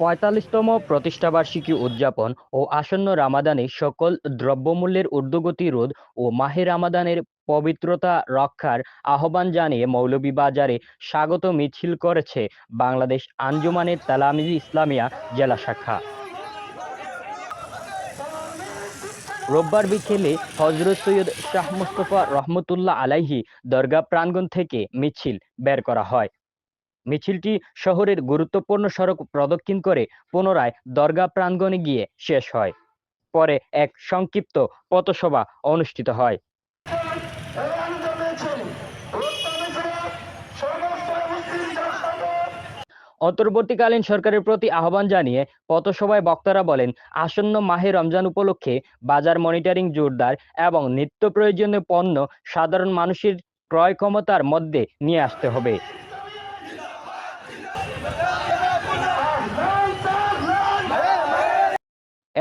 পঁয়তাল্লিশতম প্রতিষ্ঠাবার্ষিকী উদযাপন ও আসন্ন রামাদানে সকল দ্রব্যমূল্যের ঊর্ধ্বগতি রোধ ও মাহে রামাদানের পবিত্রতা রক্ষার আহ্বান জানিয়ে মৌলভীবাজারে স্বাগত মিছিল করেছে বাংলাদেশ আঞ্জুমানে তালামিজ ইসলামিয়া জেলা শাখা। রোববার বিকেলে হজরত সৈয়দ শাহ মুস্তফা রহমতুল্লাহ আলাইহি দরগা প্রাঙ্গণ থেকে মিছিল বের করা হয়। মিছিলটি শহরের গুরুত্বপূর্ণ সড়ক প্রদক্ষিণ করে পুনরায় দরগা প্রাঙ্গণে গিয়ে শেষ হয়। পরে এক সংক্ষিপ্ত পথসভা অনুষ্ঠিত হয়। অন্তর্বর্তীকালীন সরকারের প্রতি আহ্বান জানিয়ে পথসভায় বক্তারা বলেন, আসন্ন মাহে রমজান উপলক্ষে বাজার মনিটরিং জোরদার এবং নিত্য প্রয়োজনীয় পণ্য সাধারণ মানুষের ক্রয় ক্ষমতার মধ্যে নিয়ে আসতে হবে।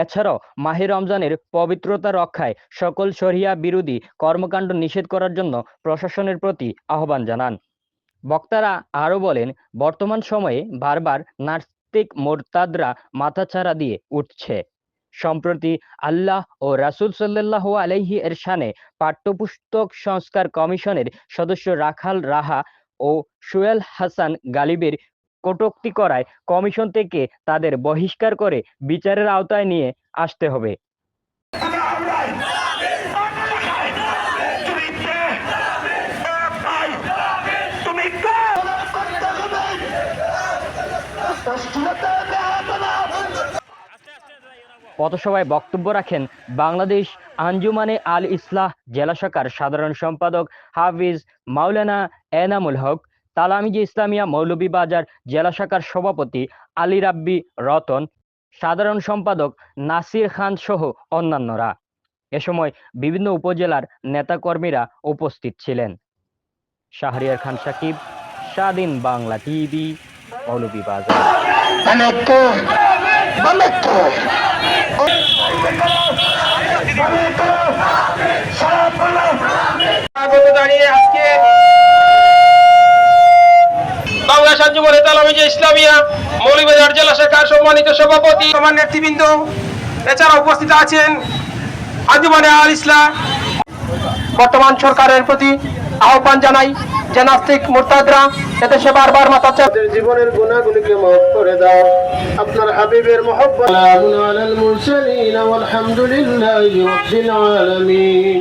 এছাড়াও মাহে রমজানের পবিত্রতা রক্ষায় সকল শরিয়া বিরোধী কর্মকাণ্ড নিষেধ করার জন্য প্রশাসনের প্রতি আহ্বান জানান। বক্তারা আরও বলেন, বর্তমান সময়ে বারবার নাস্তিক মোরতাদরা মাথাচাড়া দিয়ে উঠছে। সম্প্রতি আল্লাহ ও রাসূল সাল্লাহ আলাইহি এর শানে পাঠ্যপুস্তক সংস্কার কমিশনের সদস্য রাখাল রাহা ও সুয়েল হাসান গালিবের কটূক্তি করায়। কমিশন থেকে তাদের বহিষ্কার করে বিচারের আওতায় নিয়ে আসতে হবে। পথসভায় বক্তব্য রাখেন বাংলাদেশ আঞ্জুমানে আল ইসলাহ জেলা শাখার সাধারণ সম্পাদক হাফিজ মাওলানা এনামুল হক। তালামিজি ইসলামিয়া মৌলভীবাজার জেলা শাখার সভাপতি আলী রাব্বি রতন সাধারণ সম্পাদক নাসির খান সহ অন্যান্যরা এ সময় বিভিন্ন উপজেলার নেতাকর্মীরা উপস্থিত ছিলেন শাহরিয়ার খান সাকিব স্বাধীন বাংলা টিভি মৌলভীবাজার অনেক আঞ্জুমানে তালামিজে ইসলামিয়া মৌলভীবাজার জেলা শাখার সম্মানিত সভাপতি। আমার নেতৃবৃন্দ এছাড়া উপস্থিত আছেন আঞ্জুমানে আল ইসলাম। বর্তমান সরকারের প্রতি আহ্বান জানাই যে নাস্তিক মোরতাদরা এদেশে বারবার মাথা আমাদের জীবনের গুণাগুলিকে মাফ করে দাও। আপনার হাবিবের মহব্বত সালামুন আলাল মুরসালিন ওয়ালহামদুলিল্লাহি রাব্বিল আলামিন।